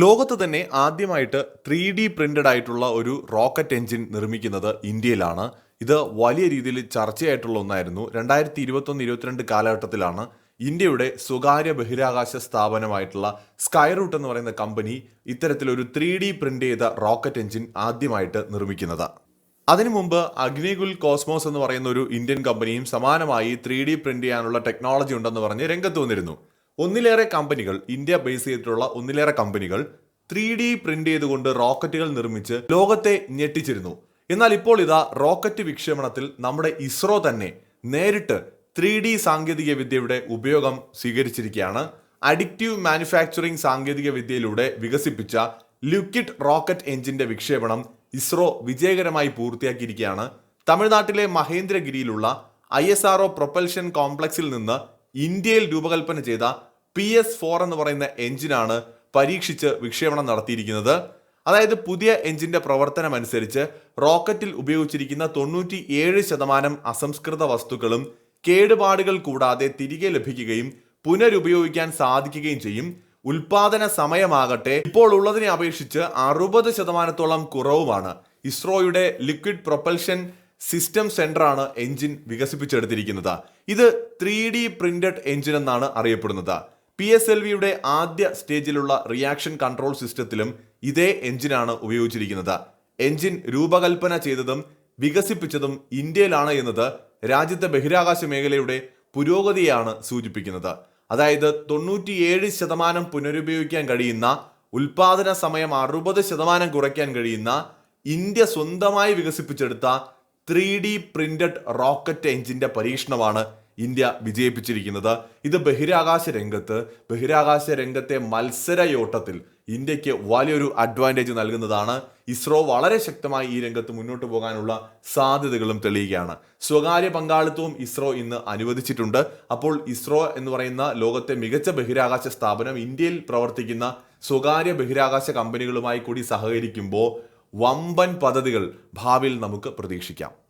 ലോകത്ത് തന്നെ ആദ്യമായിട്ട് ത്രീ ഡി പ്രിന്റഡ് ആയിട്ടുള്ള ഒരു റോക്കറ്റ് എഞ്ചിൻ നിർമ്മിക്കുന്നത് ഇന്ത്യയിലാണ്. ഇത് വലിയ രീതിയിൽ ചർച്ചയായിട്ടുള്ള ഒന്നായിരുന്നു. രണ്ടായിരത്തി ഇരുപത്തൊന്ന് ഇരുപത്തിരണ്ട് കാലഘട്ടത്തിലാണ് ഇന്ത്യയുടെ സ്വകാര്യ ബഹിരാകാശ സ്ഥാപനമായിട്ടുള്ള സ്കൈറൂട്ട് എന്ന് പറയുന്ന കമ്പനി ഇത്തരത്തിലൊരു ത്രീ ഡി പ്രിന്റ് ചെയ്ത റോക്കറ്റ് എഞ്ചിൻ ആദ്യമായിട്ട് നിർമ്മിക്കുന്നത്. അതിനു മുമ്പ് അഗ്നികുൽ കോസ്മോസ് എന്ന് പറയുന്ന ഒരു ഇന്ത്യൻ കമ്പനിയും സമാനമായി ത്രീ ഡി പ്രിന്റ് ചെയ്യാനുള്ള ടെക്നോളജി ഉണ്ടെന്ന് പറഞ്ഞ് രംഗത്ത് വന്നിരുന്നു. ഒന്നിലേറെ കമ്പനികൾ ഇന്ത്യ ബേസ് ചെയ്തിട്ടുള്ള ഒന്നിലേറെ കമ്പനികൾ ത്രീ ഡി പ്രിന്റ് ചെയ്തുകൊണ്ട് റോക്കറ്റുകൾ നിർമ്മിച്ച് ലോകത്തെ ഞെട്ടിച്ചിരുന്നു. എന്നാൽ ഇപ്പോൾ ഇതാ റോക്കറ്റ് വിക്ഷേപണത്തിൽ നമ്മുടെ ഇസ്രോ തന്നെ നേരിട്ട് ത്രീ ഡി സാങ്കേതിക വിദ്യയുടെ ഉപയോഗം സ്വീകരിച്ചിരിക്കുകയാണ്. അഡിക്റ്റീവ് മാനുഫാക്ചറിംഗ് സാങ്കേതിക വിദ്യയിലൂടെ വികസിപ്പിച്ച ലിക്വിഡ് റോക്കറ്റ് എഞ്ചിന്റെ വിക്ഷേപണം ഇസ്രോ വിജയകരമായി പൂർത്തിയാക്കിയിരിക്കുകയാണ്. തമിഴ്നാട്ടിലെ മഹേന്ദ്രഗിരിയിലുള്ള ഐ എസ് ആർ പ്രൊപ്പൽഷൻ കോംപ്ലക്സിൽ നിന്ന് ഇന്ത്യയിൽ രൂപകൽപ്പന ചെയ്ത പി എസ് ഫോർ എന്ന് പറയുന്ന എഞ്ചിനാണ് പരീക്ഷിച്ച് വിക്ഷേപണം നടത്തിയിരിക്കുന്നത്. അതായത് പുതിയ എഞ്ചിന്റെ പ്രവർത്തനമനുസരിച്ച് റോക്കറ്റിൽ ഉപയോഗിച്ചിരിക്കുന്ന തൊണ്ണൂറ്റി ഏഴ് ശതമാനം അസംസ്കൃത വസ്തുക്കളും കേടുപാടുകൾ കൂടാതെ തിരികെ ലഭിക്കുകയും പുനരുപയോഗിക്കാൻ സാധിക്കുകയും ചെയ്യും. ഉൽപാദന സമയമാകട്ടെ ഇപ്പോൾ ഉള്ളതിനെ അപേക്ഷിച്ച് അറുപത് ശതമാനത്തോളം കുറവുമാണ്. ഇസ്രോയുടെ ലിക്വിഡ് പ്രൊപ്പൽഷൻ സിസ്റ്റം സെന്ററാണ് എഞ്ചിൻ വികസിപ്പിച്ചെടുത്തിരിക്കുന്നത്. ഇത് ത്രീ ഡി പ്രിന്റഡ് എഞ്ചിൻ എന്നാണ് അറിയപ്പെടുന്നത്. പി എസ് എൽ വിയുടെ ആദ്യ സ്റ്റേജിലുള്ള റിയാക്ഷൻ കൺട്രോൾ സിസ്റ്റത്തിലും ഇതേ എഞ്ചിനാണ് ഉപയോഗിച്ചിരിക്കുന്നത്. എഞ്ചിൻ രൂപകൽപ്പന ചെയ്തതും വികസിപ്പിച്ചതും ഇന്ത്യയിലാണ് എന്നത് രാജ്യത്തെ ബഹിരാകാശ മേഖലയുടെ പുരോഗതിയാണ് സൂചിപ്പിക്കുന്നത്. അതായത് തൊണ്ണൂറ്റിയേഴ് ശതമാനം പുനരുപയോഗിക്കാൻ കഴിയുന്ന ഉൽപാദന സമയം അറുപത് ശതമാനം കുറയ്ക്കാൻ കഴിയുന്ന ഇന്ത്യ സ്വന്തമായി വികസിപ്പിച്ചെടുത്ത ത്രീ ഡി പ്രിന്റഡ് റോക്കറ്റ് എഞ്ചിന്റെ പരീക്ഷണമാണ് ഇന്ത്യ വിജയിപ്പിച്ചിരിക്കുന്നത്. ഇത് ബഹിരാകാശ രംഗത്ത് ബഹിരാകാശ രംഗത്തെ മത്സരയോട്ടത്തിൽ ഇന്ത്യയ്ക്ക് വലിയൊരു അഡ്വാന്റേജ് നൽകുന്നതാണ്. ഇസ്രോ വളരെ ശക്തമായി ഈ രംഗത്ത് മുന്നോട്ട് പോകാനുള്ള സാധ്യതകളും തെളിയുകയാണ്. സ്വകാര്യ പങ്കാളിത്തവും ഇസ്രോ ഇന്ന് അനുവദിച്ചിട്ടുണ്ട്. അപ്പോൾ ഇസ്രോ എന്ന് പറയുന്ന ലോകത്തെ മികച്ച ബഹിരാകാശ സ്ഥാപനം ഇന്ത്യയിൽ പ്രവർത്തിക്കുന്ന സ്വകാര്യ ബഹിരാകാശ കമ്പനികളുമായി കൂടി സഹകരിക്കുമ്പോൾ വമ്പൻ പദ്ധതികൾ ഭാവിയിൽ നമുക്ക് പ്രതീക്ഷിക്കാം.